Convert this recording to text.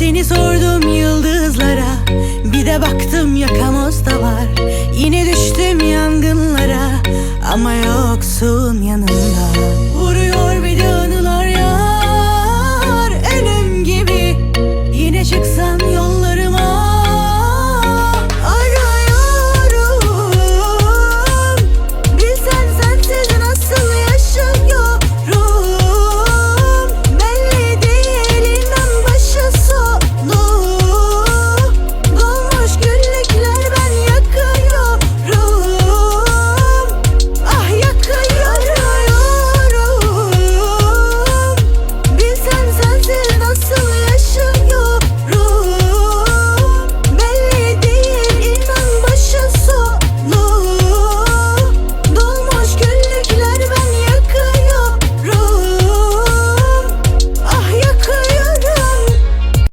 Seni sordum yıldızlara Bir de baktım yakamozda var. Yine düştüm yangınlara Ama yoksun yanımda. Vuruyor bir de anılar yar Ölüm gibi. Yine çıksan